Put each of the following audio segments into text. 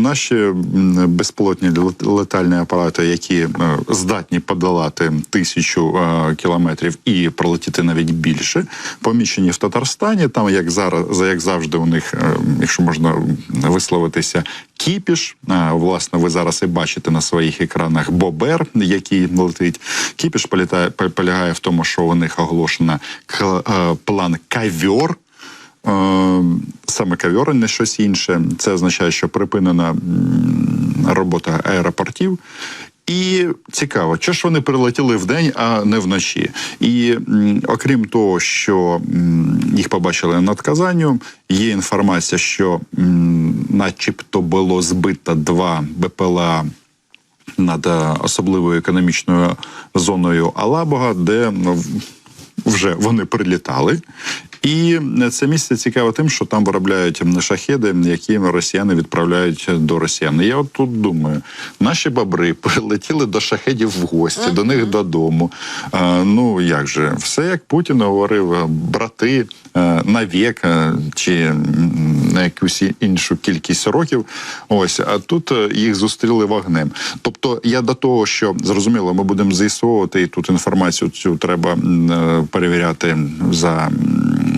Наші безпілотні летальні апарати, які е, здатні подолати тисячу е, кілометрів і пролетіти навіть більше, поміщені в Татарстані. Там, як зараз, як завжди, у них, е, якщо можна висловитися, кіпіш. Власне, ви зараз і бачите на своїх екранах Бобер, який летить. Кіпіш політає, полягає в тому, що у них е, план кавьор. Е, Саме кавьор, не щось інше. Це означає, що припинена робота аеропортів. І цікаво, що ж вони прилетіли вдень, а не вночі. І окрім того, що їх побачили над Казанню, є інформація, що начебто було збито два БПЛА над е, особливою економічною зоною Алабога, де вже вони прилітали. І це місце цікаве тим, що там виробляють шахеди, які росіяни відправляють до росіян. І Я от тут думаю, наші бабри прилетіли до шахедів в гості, до них додому. А, ну як же, все як Путін говорив, брати е, навік е, чи на якусь іншу кількість років. Ось, а тут е, їх зустріли вогнем. Тобто, я до того, що зрозуміло, ми будемо з'ясовувати і тут інформацію цю треба е, перевіряти за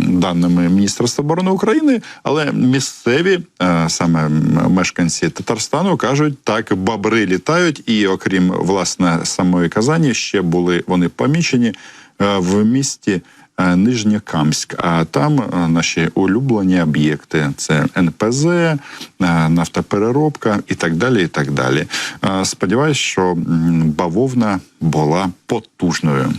даними Міністерства оборони України, але місцеві е, саме мешканці Татарстану кажуть, так бабри літають, і окрім власне самої Казані, ще були вони помічені в місті. Е, Нижньокамськ, а там е, наші улюблені об'єкти: це НПЗ, е, нафтопереробка і так далі. І так далі. Сподіваюсь, що бавовна була потужною.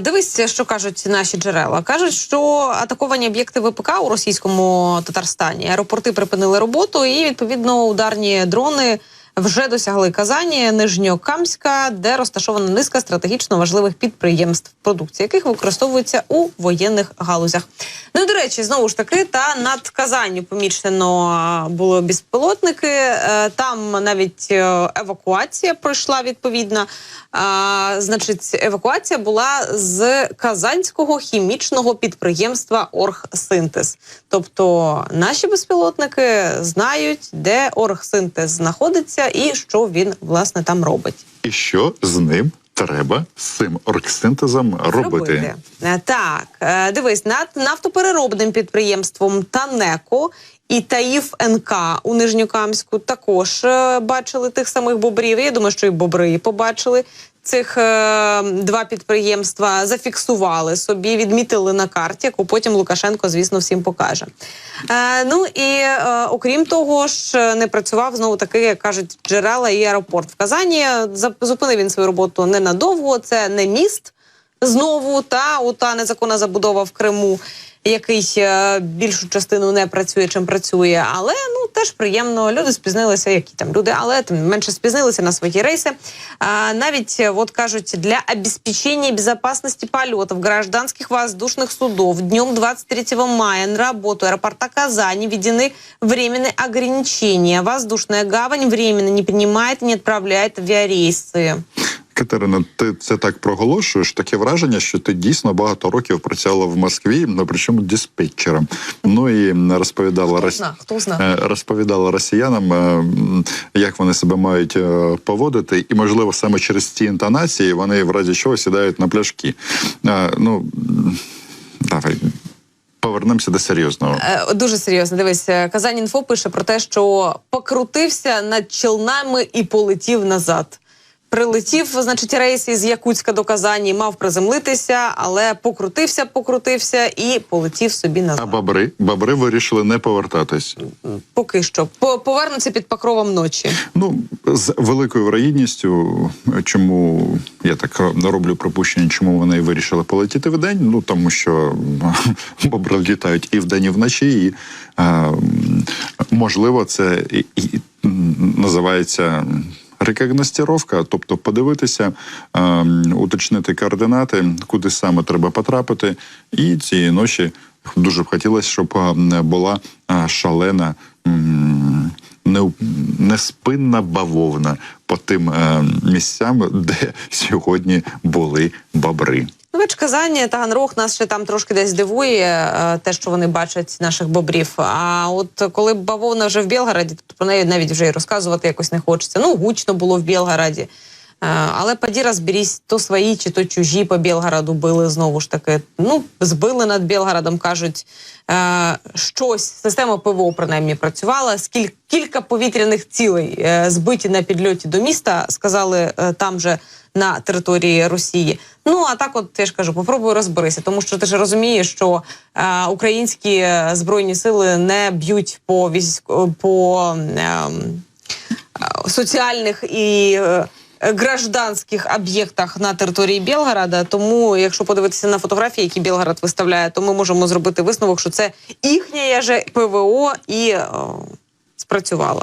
Дивись, що кажуть наші джерела. Кажуть, що атаковані об'єкти ВПК у російському Татарстані аеропорти припинили роботу, і відповідно ударні дрони вже досягли Казані, Нижньокамська, де розташована низка стратегічно важливих підприємств, продукція яких використовується у воєнних галузях. Ну і до речі, знову ж таки, та над Казанню помічено а, були безпілотники. Е, Там навіть е, евакуація пройшла відповідна. Значить, евакуація була з казанського хімічного підприємства Оргсинтез. Тобто наші безпілотники знають, де Оргсинтез знаходиться і що він власне там робить. І що з ним треба з цим оргсинтезом робити? робити. Так, е, дивись, над нафтопереробним підприємством Танеко і Таїф НК у Нижньокамську також е, бачили тих самих бобрів. Я думаю, що і бобри побачили. Цих е, два підприємства зафіксували собі, відмітили на карті, яку потім Лукашенко, звісно, всім покаже. Е, ну і е, окрім того ж, не працював знову таки, як кажуть, джерела і аеропорт в Казані. За- Зупинив він свою роботу ненадовго. Це не міст знову, та у та незаконна забудова в Криму, який е, більшу частину не працює, чим працює. Але ну теж приємно. Люди спізнилися, які там люди, але тим не менше спізнилися на свої рейси. А, навіть е, от кажуть, для обеспечения безопасности полетов гражданских воздушных судов днем 23 мая на работу аэропорта Казани введены временные ограничения. Воздушная гавань временно не принимает и не отправляет авиарейсы. Катерина, ти це так проголошуєш? Таке враження, що ти дійсно багато років працювала в Москві, ну причому диспетчером. Ну і розповідала Хто зна, хто зна. е, розповідала росіянам, е, як вони себе мають е, поводити, і можливо саме через ці інтонації вони в разі чого сідають на пляшки. Ну давай. Повернемося до серйозного. Дуже серйозно. Дивись, е, Казанінфо пише про те, що покрутився над челнами і полетів назад. Прилетів, значить, рейс із Якутська до Казані, мав приземлитися, але покрутився, покрутився і полетів собі А назад. бобри? Бобри вирішили не повертатись. Поки що По- повернуться під покровом ночі. Ну, з великою вірогідністю, чому я так роблю припущення, чому вони вирішили полетіти в день? Ну тому що бобри літають і вдень, і вночі, і е, можливо, це і, і називається. Рекогностіровка, тобто подивитися, е, уточнити координати, куди саме треба потрапити, і цієї ночі дуже б хотілося, щоб е, була е, шалена неспинна бавовна по тим е, місцям, де сьогодні були бобри. Ну, Бач, та Таганрог нас ще там трошки десь дивує е, те, що вони бачать наших бобрів. А от коли бавовна вже в Білгороді, то про неї навіть вже і розказувати якось не хочеться. Ну, гучно було в Білгороді. Е, Але поді розберісь, то свої чи то чужі по Білгороду били знову ж таки. Ну, збили над Білгородом, кажуть, е, щось, система ПВО принаймні працювала. Скіль, кілька повітряних цілей е, збиті на підльоті до міста, сказали там же на території Росії. Ну а так, от я кажу, попробуй розберися, тому що ти ж розумієш, що українські збройні сили не б'ють по військ по ем, соціальних і. Е, Гражданських об'єктах на території Білгорода, тому якщо подивитися на фотографії, які Білгород виставляє, то ми можемо зробити висновок, що це їхнє ПВО і о, спрацювало.